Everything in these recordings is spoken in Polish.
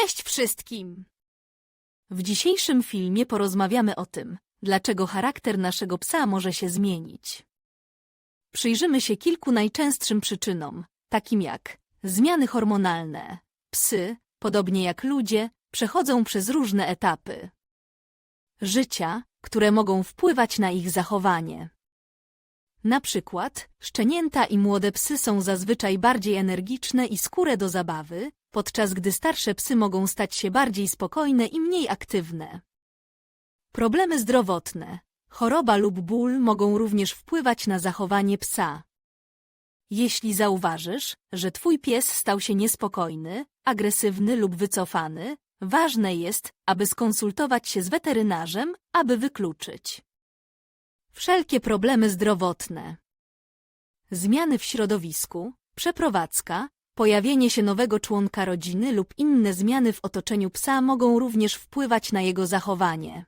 Cześć wszystkim! W dzisiejszym filmie porozmawiamy o tym, dlaczego charakter naszego psa może się zmienić. Przyjrzymy się kilku najczęstszym przyczynom, takim jak zmiany hormonalne. Psy, podobnie jak ludzie, przechodzą przez różne etapy życia, które mogą wpływać na ich zachowanie. Na przykład, szczenięta i młode psy są zazwyczaj bardziej energiczne i skóre do zabawy, podczas gdy starsze psy mogą stać się bardziej spokojne i mniej aktywne. Problemy zdrowotne, choroba lub ból mogą również wpływać na zachowanie psa. Jeśli zauważysz, że twój pies stał się niespokojny, agresywny lub wycofany, ważne jest, aby skonsultować się z weterynarzem, aby wykluczyć wszelkie problemy zdrowotne. Zmiany w środowisku, przeprowadzka, pojawienie się nowego członka rodziny lub inne zmiany w otoczeniu psa mogą również wpływać na jego zachowanie.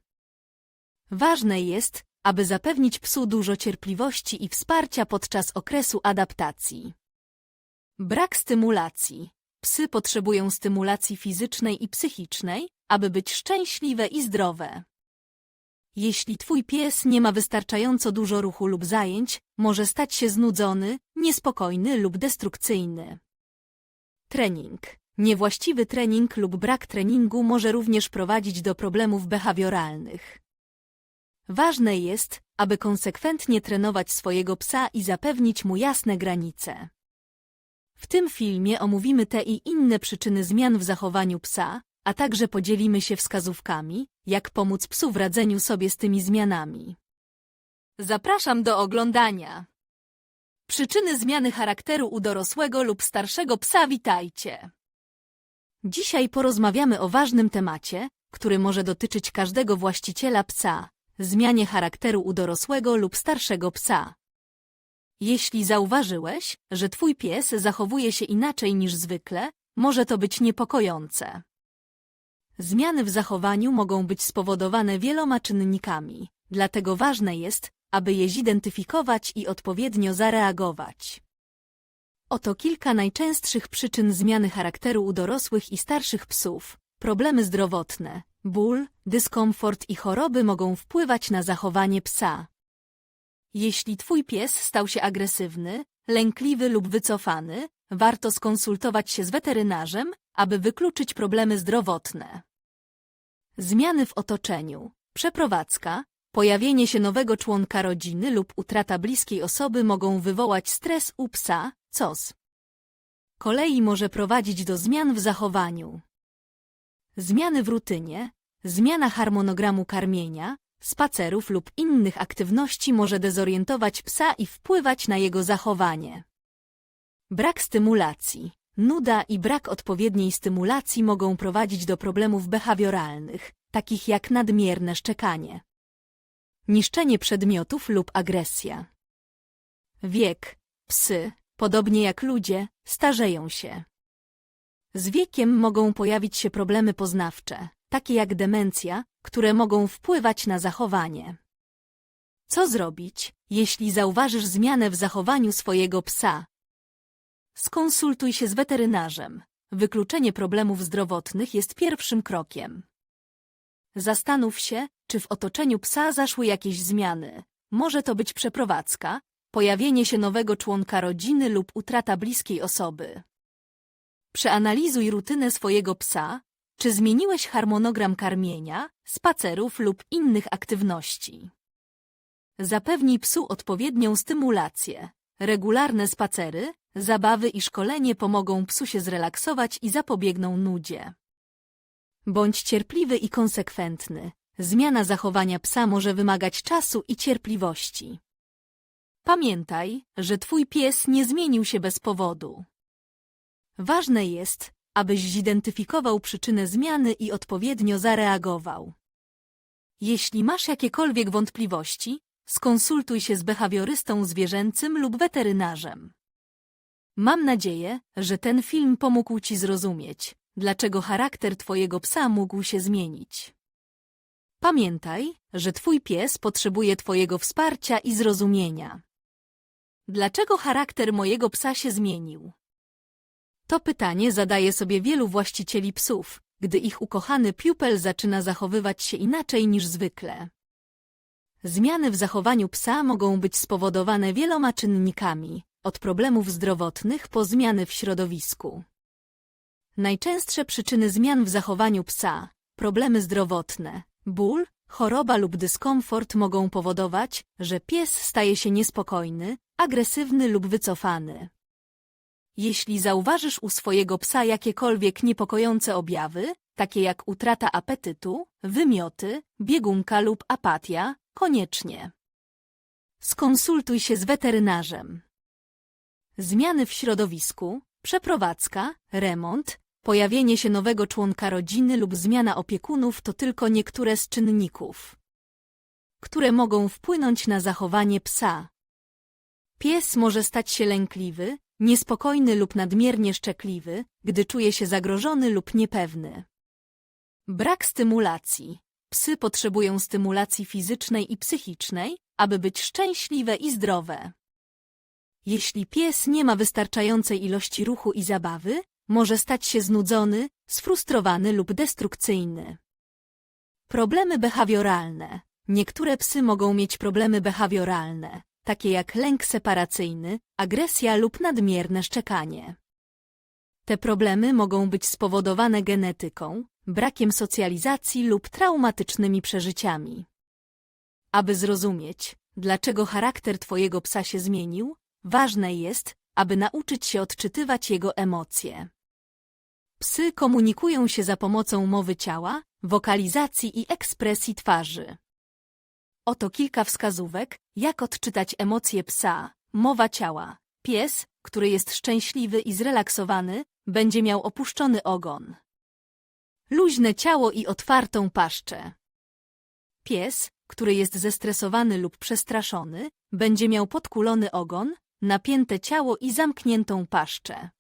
Ważne jest, aby zapewnić psu dużo cierpliwości i wsparcia podczas okresu adaptacji. Brak stymulacji. Psy potrzebują stymulacji fizycznej i psychicznej, aby być szczęśliwe i zdrowe. Jeśli twój pies nie ma wystarczająco dużo ruchu lub zajęć, może stać się znudzony, niespokojny lub destrukcyjny. Trening. Niewłaściwy trening lub brak treningu może również prowadzić do problemów behawioralnych. Ważne jest, aby konsekwentnie trenować swojego psa i zapewnić mu jasne granice. W tym filmie omówimy te i inne przyczyny zmian w zachowaniu psa, a także podzielimy się wskazówkami, jak pomóc psu w radzeniu sobie z tymi zmianami. Zapraszam do oglądania. Przyczyny zmiany charakteru u dorosłego lub starszego psa witajcie. Dzisiaj porozmawiamy o ważnym temacie, który może dotyczyć każdego właściciela psa zmianie charakteru u dorosłego lub starszego psa. Jeśli zauważyłeś, że twój pies zachowuje się inaczej niż zwykle, może to być niepokojące. Zmiany w zachowaniu mogą być spowodowane wieloma czynnikami, dlatego ważne jest, aby je zidentyfikować i odpowiednio zareagować. Oto kilka najczęstszych przyczyn zmiany charakteru u dorosłych i starszych psów. Problemy zdrowotne, ból, dyskomfort i choroby mogą wpływać na zachowanie psa. Jeśli twój pies stał się agresywny, lękliwy lub wycofany, warto skonsultować się z weterynarzem, aby wykluczyć problemy zdrowotne. Zmiany w otoczeniu, przeprowadzka, pojawienie się nowego członka rodziny lub utrata bliskiej osoby mogą wywołać stres u psa, co z kolei może prowadzić do zmian w zachowaniu. Zmiany w rutynie, zmiana harmonogramu karmienia, spacerów lub innych aktywności może dezorientować psa i wpływać na jego zachowanie. Brak stymulacji, nuda i brak odpowiedniej stymulacji mogą prowadzić do problemów behawioralnych, takich jak nadmierne szczekanie, niszczenie przedmiotów lub agresja. Wiek. Psy, podobnie jak ludzie, starzeją się. Z wiekiem mogą pojawić się problemy poznawcze, takie jak demencja, które mogą wpływać na zachowanie. Co zrobić, jeśli zauważysz zmianę w zachowaniu swojego psa? Skonsultuj się z weterynarzem. Wykluczenie problemów zdrowotnych jest pierwszym krokiem. Zastanów się, czy w otoczeniu psa zaszły jakieś zmiany. Może to być przeprowadzka, pojawienie się nowego członka rodziny lub utrata bliskiej osoby. Przeanalizuj rutynę swojego psa, czy zmieniłeś harmonogram karmienia, spacerów lub innych aktywności. Zapewnij psu odpowiednią stymulację. Regularne spacery, zabawy i szkolenie pomogą psu się zrelaksować i zapobiegną nudzie. Bądź cierpliwy i konsekwentny. Zmiana zachowania psa może wymagać czasu i cierpliwości. Pamiętaj, że twój pies nie zmienił się bez powodu. Ważne jest, abyś zidentyfikował przyczynę zmiany i odpowiednio zareagował. Jeśli masz jakiekolwiek wątpliwości, skonsultuj się z behawiorystą zwierzęcym lub weterynarzem. Mam nadzieję, że ten film pomógł Ci zrozumieć, dlaczego charakter Twojego psa mógł się zmienić. Pamiętaj, że Twój pies potrzebuje Twojego wsparcia i zrozumienia. Dlaczego charakter mojego psa się zmienił? To pytanie zadaje sobie wielu właścicieli psów, gdy ich ukochany piupel zaczyna zachowywać się inaczej niż zwykle. Zmiany w zachowaniu psa mogą być spowodowane wieloma czynnikami, od problemów zdrowotnych po zmiany w środowisku. Najczęstsze przyczyny zmian w zachowaniu psa, problemy zdrowotne, ból, choroba lub dyskomfort mogą powodować, że pies staje się niespokojny, agresywny lub wycofany. Jeśli zauważysz u swojego psa jakiekolwiek niepokojące objawy, takie jak utrata apetytu, wymioty, biegunka lub apatia, koniecznie skonsultuj się z weterynarzem. Zmiany w środowisku, przeprowadzka, remont, pojawienie się nowego członka rodziny lub zmiana opiekunów to tylko niektóre z czynników, które mogą wpłynąć na zachowanie psa. Pies może stać się lękliwy, niespokojny lub nadmiernie szczekliwy, gdy czuje się zagrożony lub niepewny. Brak stymulacji. Psy potrzebują stymulacji fizycznej i psychicznej, aby być szczęśliwe i zdrowe. Jeśli pies nie ma wystarczającej ilości ruchu i zabawy, może stać się znudzony, sfrustrowany lub destrukcyjny. Problemy behawioralne. Niektóre psy mogą mieć problemy behawioralne, takie jak lęk separacyjny, agresja lub nadmierne szczekanie. Te problemy mogą być spowodowane genetyką, brakiem socjalizacji lub traumatycznymi przeżyciami. Aby zrozumieć, dlaczego charakter Twojego psa się zmienił, ważne jest, aby nauczyć się odczytywać jego emocje. Psy komunikują się za pomocą mowy ciała, wokalizacji i ekspresji twarzy. Oto kilka wskazówek, jak odczytać emocje psa. Mowa ciała. Pies, który jest szczęśliwy i zrelaksowany, będzie miał opuszczony ogon. Luźne ciało i otwartą paszczę. Pies, który jest zestresowany lub przestraszony, będzie miał podkulony ogon, napięte ciało i zamkniętą paszczę.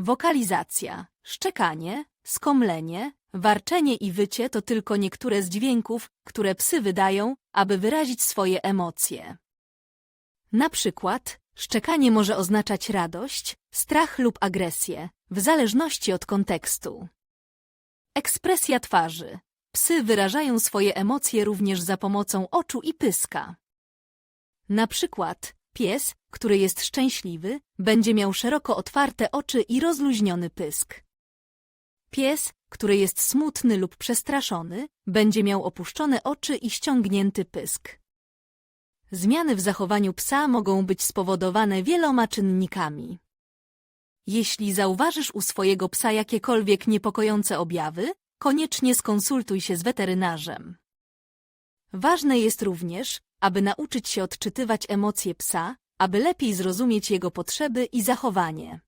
Wokalizacja, szczekanie, skomlenie, warczenie i wycie to tylko niektóre z dźwięków, które psy wydają, aby wyrazić swoje emocje. Na przykład, szczekanie może oznaczać radość, strach lub agresję, w zależności od kontekstu. Ekspresja twarzy. Psy wyrażają swoje emocje również za pomocą oczu i pyska. Na przykład, pies, który jest szczęśliwy, będzie miał szeroko otwarte oczy i rozluźniony pysk. Pies, który jest smutny lub przestraszony, będzie miał opuszczone oczy i ściągnięty pysk. Zmiany w zachowaniu psa mogą być spowodowane wieloma czynnikami. Jeśli zauważysz u swojego psa jakiekolwiek niepokojące objawy, koniecznie skonsultuj się z weterynarzem. Ważne jest również, aby nauczyć się odczytywać emocje psa, aby lepiej zrozumieć jego potrzeby i zachowanie.